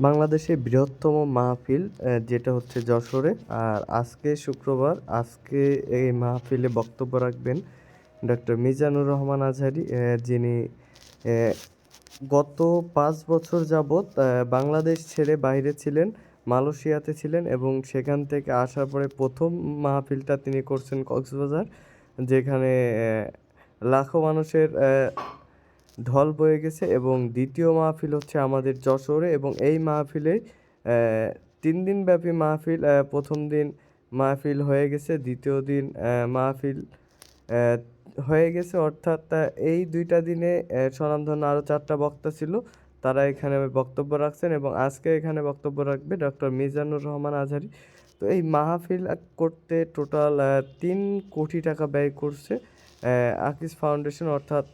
বাংলাদেশের বৃহত্তম মাহফিল যেটা হচ্ছে যশোরে। আর আজকে শুক্রবার, আজকে এই মাহফিলে বক্তব্য রাখবেন ডক্টর মিজানুর রহমান আজহারি যিনি গত পাঁচ বছর যাবৎ বাংলাদেশ ছেড়ে বাইরে ছিলেন, মালয়েশিয়াতে ছিলেন এবং সেখান থেকে আসার পরে প্রথম মাহফিলটা তিনি করছেন কক্সবাজার, যেখানে লাখো মানুষের ঢল বয়ে গেছে এবং দ্বিতীয় মাহফিল হচ্ছে আমাদের যশোরে এবং এই মাহফিলে তিন দিন ব্যাপী মাহফিল প্রথম দিন মাহফিল হয়ে গেছে, দ্বিতীয় দিন মাহফিল হয়ে গেছে। অর্থাৎ এই দুইটা দিনে স্বনামধন্য আরও চারটা বক্তা ছিল, তারা এখানে বক্তব্য রাখছেন এবং আজকে এখানে বক্তব্য রাখবে ডক্টর মিজানুর রহমান আজহারি। তো এই মাহফিল করতে টোটাল তিন কোটি টাকা ব্যয় করছে আকিস ফাউন্ডেশন অর্থাৎ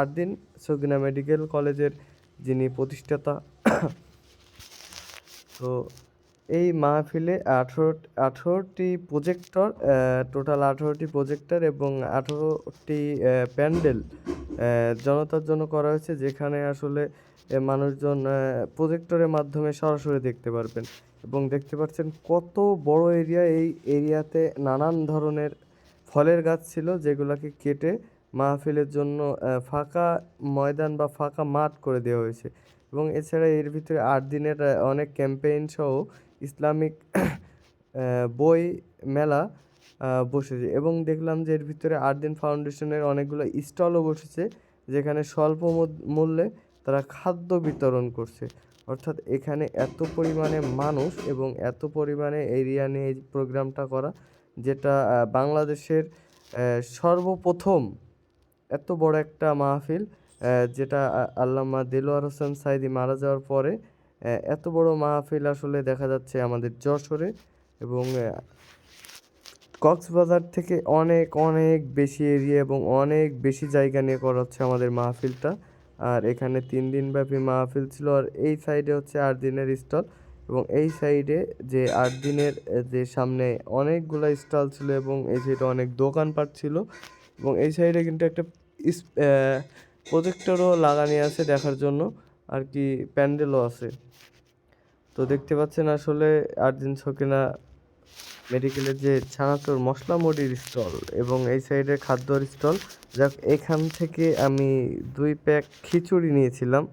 আরদিন সগিনা মেডিকেল কলেজের যিনি প্রতিষ্ঠাতা। তো এই মাহফিলে আঠেরো, আঠেরোটি প্রজেক্টর টোটাল আঠেরোটি প্রজেক্টর এবং আঠেরোটি প্যান্ডেল জনতার জন্য করা হয়েছে, যেখানে আসলে মানুষজন প্রজেক্টরের মাধ্যমে সরাসরি দেখতে পারবেন। এবং দেখতে পাচ্ছেন কত বড় এরিয়া এই এরিয়াতে নানান ধরনের ফলের গাছ ছিল, যেগুলোকে কেটে মাহফিলের জন্য ফাঁকা ময়দান বা ফাঁকা মাঠ করে দেওয়া হয়েছে। এবং এছাড়া এর ভিতরে আট দিনের অনেক ক্যাম্পেইন সহ ইসলামিক বই মেলা বসেছে। এবং দেখলাম যে এর ভিতরে আট দিন ফাউন্ডেশনের অনেকগুলো স্টলও বসেছে, যেখানে স্বল্প মূল্যে তারা খাদ্য বিতরণ করছে। অর্থাৎ এখানে এত পরিমাণে মানুষ এবং এত পরিমাণে এরিয়া নিয়ে এই প্রোগ্রামটা করা, যেটা বাংলাদেশের সর্বপ্রথম এত বড় একটা মাহফিল যেটা আল্লামা দেলোয়ার হোসেন সাইদি মারা যাওয়ার পরে এত বড় মাহফিল আসলে দেখা যাচ্ছে আমাদের যশোরে এবং কক্সবাজার থেকে অনেক অনেক বেশি এরিয়া এবং অনেক বেশি জায়গা নিয়ে করা হচ্ছে আমাদের মাহফিলটা। আর এখানে তিন দিন ব্যাপী মাহফিল ছিল আর এই সাইডে হচ্ছে আট দিনের স্টল এবং এই সাইডে যে আট দিনের যে সামনে অনেকগুলো স্টল ছিল এবং এই সাইডে অনেক দোকানপাট ছিল এবং এই সাইডে কিন্তু একটা প্রজেক্টরও লাগানি আছে দেখার জন্য। আর কি প্যান্ডেলও আছে। তো দেখতে পাচ্ছেন আসলে আর্জেন সকিনা মেডিকেলের যে ছানাচুর মশলা মুড়ির স্টল এবং এই সাইডে খাদ্যর স্টল। যাক, এখান থেকে আমি দুই প্যাক খিচুড়ি নিয়েছিলাম।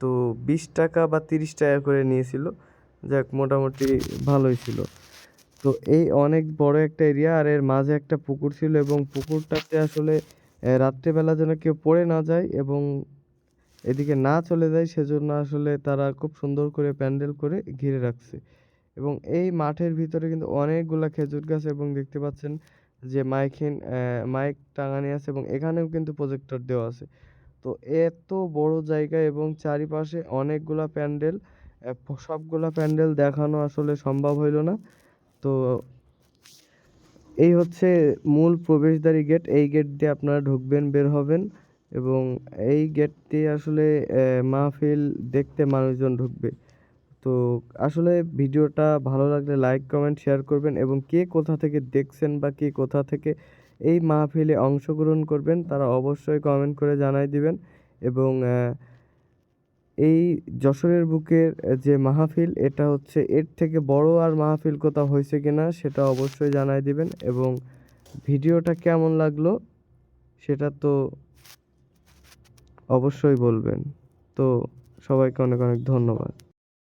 তো বিশ টাকা বা তিরিশ টাকা করে নিয়েছিল। যাক, মোটামুটি ভালোই ছিল। তো এই অনেক বড় একটা এরিয়া আর এর মাঝে একটা পুকুর ছিল এবং পুকুরটাতে আসলে রাত্রেবেলা যেন কেউ পড়ে না যায় এবং এদিকে না চলে যায় সেজন্য আসলে তারা খুব সুন্দর করে প্যান্ডেল করে ঘিরে রাখছে। এবং এই মাঠের ভিতরে কিন্তু অনেকগুলা খেজুর গাছ এবং দেখতে পাচ্ছেন যে মাইকিন মাইক টাঙানি আছে এবং এখানেও কিন্তু প্রজেক্টর দেওয়া আছে। তো এত বড় জায়গা এবং চারিপাশে অনেকগুলা প্যান্ডেল সবগুলা প্যান্ডেল দেখানো আসলে সম্ভব হইল না। তো এই হচ্ছে মূল প্রবেশদ্বারী গেট এই গেট দিয়ে আপনারা ঢুকবেন, বের হবেন। এবং এই গেট দিয়ে আসলে মাহফিল দেখতে মানুষজন ঢুকবে। তো আসলে ভিডিওটা ভালো লাগলে লাইক কমেন্ট শেয়ার করবেন এবং কে কোথা থেকে দেখছেন বা কে কোথা থেকে এই মাহফিলে অংশগ্রহণ করবেন, তারা অবশ্যই কমেন্ট করে জানাই দিবেন। এবং এই যশোরের বুকের যে মাহফিল, এটা হচ্ছে এর থেকে বড় আর মাহফিল কোথাও হয়েছে কিনা সেটা অবশ্যই জানাই দিবেন। এবং ভিডিওটা কেমন লাগল, সেটা তো অবশ্যই বলবেন। তো সবাইকে অনেক অনেক ধন্যবাদ।